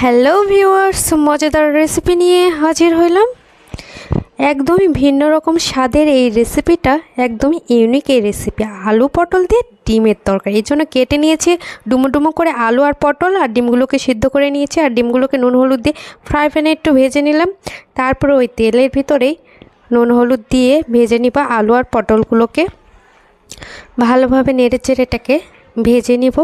Hello viewers মজাদার recipe নিয়ে হাজির হইলাম। একদমই ভিন্ন রকম স্বাদের এই রেসিপিটা একদমই ইউনিক এই রেসিপি আলু পটল দিয়ে ডিমের তরকারি। এই জন্য কেটে নিয়েছি, ডুমো ডুমো করে আলু আর পটল, আর ডিমগুলোকে সিদ্ধ করে নিয়েছি, আর ডিমগুলোকে নুন হলুদ দিয়ে ফ্রাই প্যানে একটু ভেজে নিলাম। তারপরে ওই তেলের ভিতরেই নুন হলুদ দিয়ে ভেজে নিবা আলু আর পটলগুলোকে। ভালোভাবে নেড়ে চেড়ে এটাকে ভেজে নিব।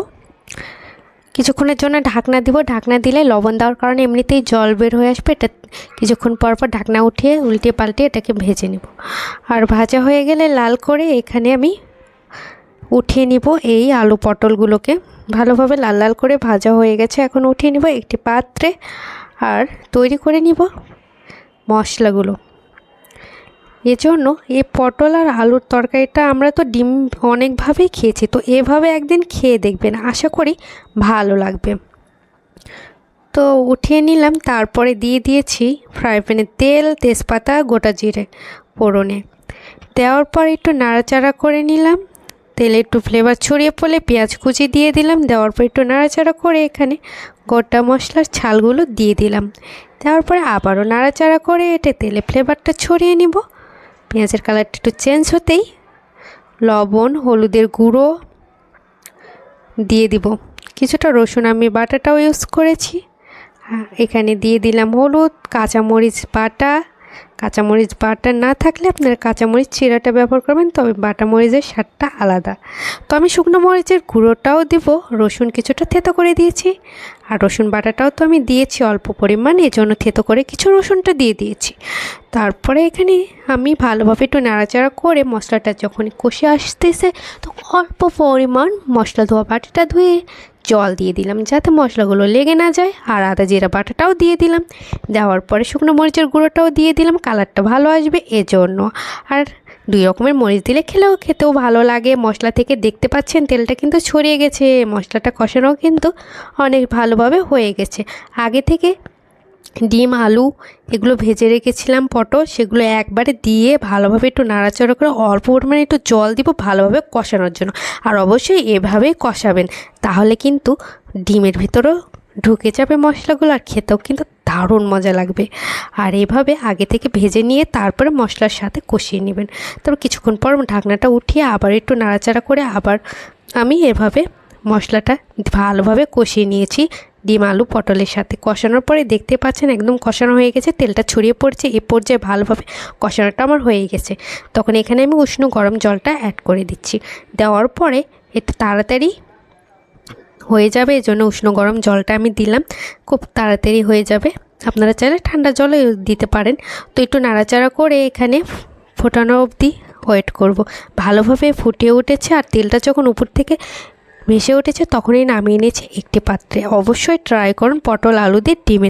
কিছুক্ষণের জন্য ঢাকনা দিব। ঢাকনা দিলে লবণ দেওয়ার কারণে এমনিতেই জল বের হয়ে আসবে। এটা কিছুক্ষণ পর পর ঢাকনা উঠিয়ে উল্টে পাল্টে এটাকে ভেজে নেব। আর ভাজা হয়ে গেলে লাল করে এখানে আমি উঠিয়ে নিব এই আলু পটলগুলোকে। ভালোভাবে লাল লাল করে ভাজা হয়ে গেছে। এখন উঠিয়ে নিব একটি পাত্রে। আর তৈরি করে নিব মশলাগুলো। এজন্য এই পটল আর আলুর তরকারিটা আমরা তো ডিম অনেকভাবেই খেয়েছি, তো এভাবে একদিন খেয়ে দেখবেন, আশা করি ভালো লাগবে। তো উঠিয়ে নিলাম, তারপরে দিয়ে দিয়েছি ফ্রাই প্যানে তেল, তেজপাতা, গোটা জিরে ফোড়নে। দেওয়ার পর একটু নাড়াচাড়া করে নিলাম, তেলে একটু ফ্লেভার ছড়িয়ে পড়লে পেঁয়াজ কুচি দিয়ে দিলাম, দেওয়ার পর একটু নাড়াচাড়া করে এখানে গোটা মশলার ছালগুলো দিয়ে দিলাম। দেওয়ার পরে আবারও নাড়াচাড়া করে এটা তেলে ফ্লেভারটা ছড়িয়ে নিব। পেঁয়াজের কালারটা একটু চেঞ্জ হতেই লবণ, হলুদের গুঁড়ো দিয়ে দিব। কিছুটা রসুন আমি বাটাটাও ইউজ করেছি। এখানে দিয়ে দিলাম হলুদ, কাঁচামরিচ বাটা কাঁচামরিচ বাটা না থাকলে আপনারা কাঁচামরিচ চিরাটা ব্যবহার করবেন, তবে বাটা মরিচের স্বাদটা আলাদা। তো আমি শুকনো মরিচের গুঁড়োটাও দিব, রসুন কিছুটা থেতো করে দিয়েছি। আর রসুন বাটাটাও তো আমি দিয়েছি অল্প পরিমাণ, এজন্য থেতো করে কিছু রসুনটা দিয়ে দিয়েছি। তারপরে এখানে আমি ভালোভাবে একটু নাড়াচাড়া করে মশলাটা যখন কষে আসতেছে, তো অল্প পরিমাণ মশলা ধোয়া বাটিটা ধুয়ে জল দিয়ে দিলাম যাতে মশলাগুলো লেগে না যায়। আর আদা জিরা বাটাটাও দিয়ে দিলাম। দেওয়ার পরে শুকনো মরিচের গুঁড়োটাও দিয়ে দিলাম। কালারটা ভালো আসবে এজন্য। আর দুই রকমের মরিচ দিলে খেলেও খেতেও ভালো লাগে। মশলা থেকে দেখতে পাচ্ছেন তেলটা কিন্তু ছড়িয়ে গেছে। মশলাটা কষানো কিন্তু অনেক ভালোভাবে হয়ে গেছে। আগে থেকে ডিম, আলু এগুলো ভেজে রেখেছিলাম পটল। সেগুলো একবারে দিয়ে ভালোভাবে একটু নাড়াচাড়া করে অল্প পরিমাণে একটু জল দিব ভালোভাবে কষানোর জন্য। আর অবশ্যই এভাবেই কষাবেন, তাহলে কিন্তু ডিমের ভিতরেও ঢুকে যাবে মশলাগুলো আর খেতেও কিন্তু দারুণ মজা লাগবে। আর এভাবে আগে থেকে ভেজে নিয়ে তারপরে মশলার সাথে কষিয়ে নেবেন। তারপর কিছুক্ষণ পর ঢাকনাটা উঠিয়ে আবার একটু নাড়াচাড়া করে আবার আমি এভাবে মশলাটা ভালোভাবে কষিয়ে নিয়েছি। ডিম, আলু, পটলের সাথে কষানোর পরে দেখতে পাচ্ছেন একদম কষানো হয়ে গেছে, তেলটা ছড়িয়ে পড়ছে, এ পর্যায়ে ভালোভাবে কষানোটা আমার হয়ে গেছে। তখন এখানে আমি উষ্ণ গরম জলটা অ্যাড করে দিচ্ছি। দেওয়ার পরে একটু তাড়াতাড়ি হয়ে যাবে এই জন্য উষ্ণ গরম জলটা আমি দিলাম। খুব তাড়াতাড়ি হয়ে যাবে। আপনারা চাইলে ঠান্ডা জলে দিতে পারেন। তো একটু নাড়াচাড়া করে এখানে ফোটানো অবধি ওয়েট করব। ভালোভাবে ফুটিয়ে উঠেছে আর তেলটা যখন উপর থেকে ভেসে উঠেছে তখনই নামিয়ে নিয়েছি একটি পাত্রে। অবশ্যই ট্রাই করুন পটল আলু দিয়ে ডিমের